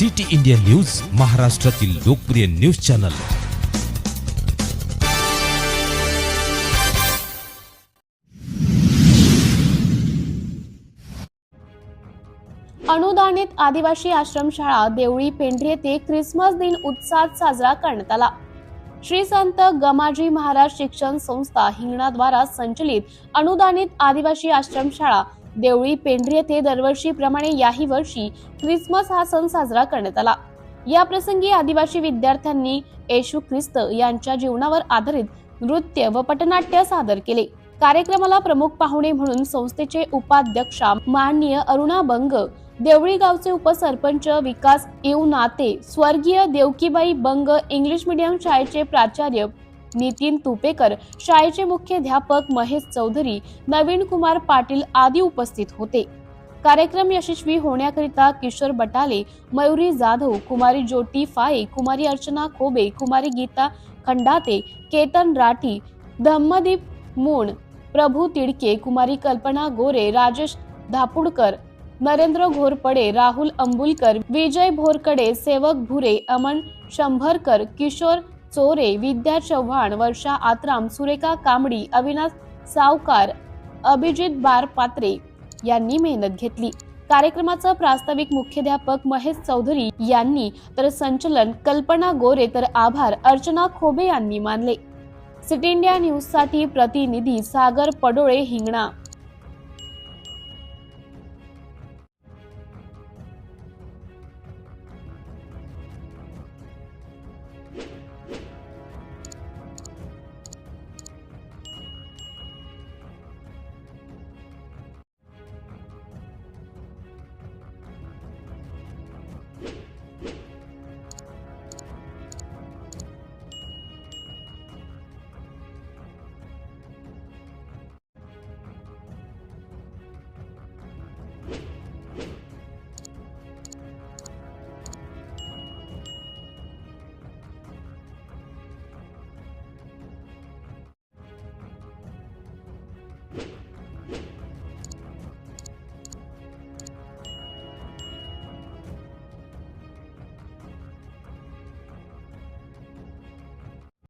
City India news महाराष्ट्रातील लोकप्रिय news channel. अनुदानित आदिवासी आश्रमशाळा देवळी पेंढरी येथे ख्रिसमस दिन उत्साहात साजरा करण्यात आला. श्री संत गमाजी महाराज शिक्षण संस्था हिंगणाद्वारा संचलित अनुदानित आदिवासी आश्रमशाळा देवळी पेंढरी येथे दरवर्षीप्रमाणे याही वर्षी ख्रिसमस हा सण साजरा करण्यात आला. या प्रसंगी आदिवासी विद्यार्थ्यांनी येशू ख्रिस्त यांच्या जीवनावर आधारित नृत्य व पटनाट्य सादर केले. कार्यक्रमाला प्रमुख पाहुणे म्हणून संस्थेचे उपाध्यक्षा माननीय अरुणा बंग देवळी गावचे उपसरपंच विकास येऊ नाते स्वर्गीय देवकीबाई बंग इंग्लिश मीडियम शाळेचे प्राचार्य नितीन तुपेकर शाळेचे मुख्याध्यापक महेश चौधरी नवीन कुमार पाटील आदी उपस्थित होते. कार्यक्रम यशस्वी होण्याकरिता किशोर बटाले मयुरी जाधव कुमारी ज्योती फाये कुमारी अर्चना खोबे कुमारी गीता खंडाते केतन राठी धम्मदीप मूण प्रभू तिडके कुमारी कल्पना गोरे राजेश धापुडकर नरेंद्र घोरपडे राहुल अंबुलकर विजय भोरकडे सेवक भुरे अमन शंभरकर किशोर चोरे विद्या चव्हाण वर्षा आत्राम सुरेखा कांबडी अविनाश सावकार अभिजित बार पात्रे यांनी मेहनत घेतली. कार्यक्रमाचं प्रास्ताविक मुख्याध्यापक महेश चौधरी यांनी तर संचलन कल्पना गोरे तर आभार अर्चना खोबे यांनी मानले. सिटी इंडिया न्यूजसाठी प्रतिनिधी सागर पडोळे हिंगणा.